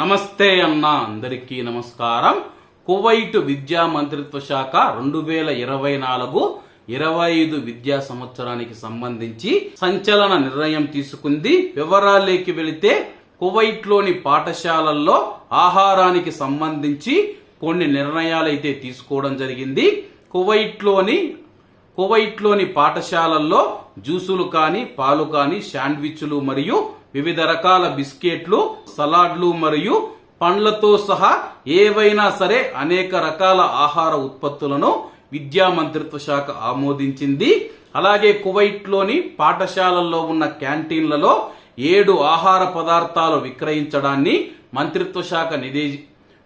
నమస్తే అన్న అందరికీ నమస్కారం. కువైట్ విద్యా మంత్రిత్వ శాఖ రెండు వేల ఇరవై నాలుగు ఇరవై ఐదు విద్యా సంవత్సరానికి సంబంధించి సంచలన నిర్ణయం తీసుకుంది. వివరాల్లోకి వెళితే కువైట్లోని పాఠశాలల్లో ఆహారానికి సంబంధించి కొన్ని నిర్ణయాలు అయితే తీసుకోవడం జరిగింది. కువైట్లోని కువైట్లోని పాఠశాలల్లో జ్యూసులు కానీ పాలు కానీ శాండ్విచ్లు మరియు వివిధ రకాల బిస్కెట్లు సలాడ్లు మరియు పండ్లతో సహా ఏవైనా సరే అనేక రకాల ఆహార ఉత్పత్తులను విద్యా మంత్రిత్వ శాఖ ఆమోదించింది. అలాగే కువైట్లోని పాఠశాలల్లో ఉన్న క్యాంటీన్లలో ఏడు ఆహార పదార్థాలు విక్రయించడాన్ని మంత్రిత్వ శాఖ నిదే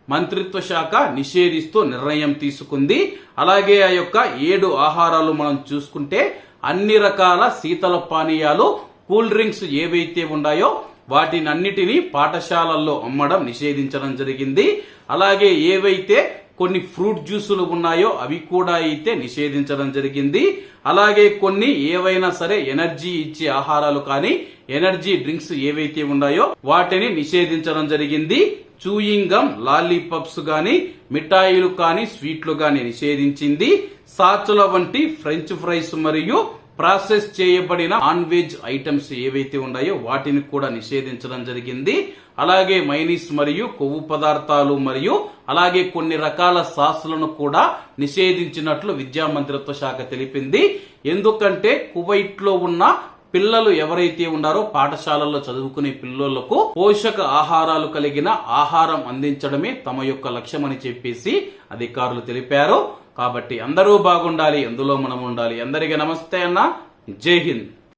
మంత్రిత్వ శాఖ నిషేధిస్తూ నిర్ణయం తీసుకుంది. అలాగే ఆ యొక్క ఏడు ఆహారాలు మనం చూసుకుంటే అన్ని రకాల శీతల పానీయాలు కూల్ డ్రింక్స్ ఏవైతే ఉన్నాయో వాటినన్నిటినీ పాఠశాలల్లో అమ్మడం నిషేధించడం జరిగింది. అలాగే ఏవైతే కొన్ని ఫ్రూట్ జ్యూసులు ఉన్నాయో అవి కూడా అయితే నిషేధించడం జరిగింది. అలాగే కొన్ని ఏవైనా సరే ఎనర్జీ ఇచ్చే ఆహారాలు కానీ ఎనర్జీ డ్రింక్స్ ఏవైతే ఉన్నాయో వాటిని నిషేధించడం జరిగింది. చూయింగ్ గమ్ లాలీపప్స్ గాని మిఠాయిలు కానీ స్వీట్లు గాని నిషేధించింది. సాచుల వంటి ఫ్రెంచ్ ఫ్రైస్ మరియు ప్రాసెస్ చేయబడిన నాన్ వెజ్ ఐటమ్స్ ఏవైతే ఉన్నాయో వాటిని కూడా నిషేధించడం జరిగింది. అలాగే మైనీస్ మరియు కొవ్వు పదార్థాలు మరియు అలాగే కొన్ని రకాల సాసులను కూడా నిషేధించినట్లు విద్యా మంత్రిత్వ శాఖ తెలిపింది. ఎందుకంటే కువైట్లో ఉన్న పిల్లలు ఎవరైతే ఉన్నారో పాఠశాలల్లో చదువుకునే పిల్లలకు పోషక ఆహారాలు కలిగిన ఆహారం అందించడమే తమ యొక్క లక్ష్యమని చెప్పేసి అధికారులు తెలిపారు. కాబట్టి అందరూ బాగుండాలి అందులో మనం ఉండాలి. అందరికీ నమస్తే అన్న. జై హింద్.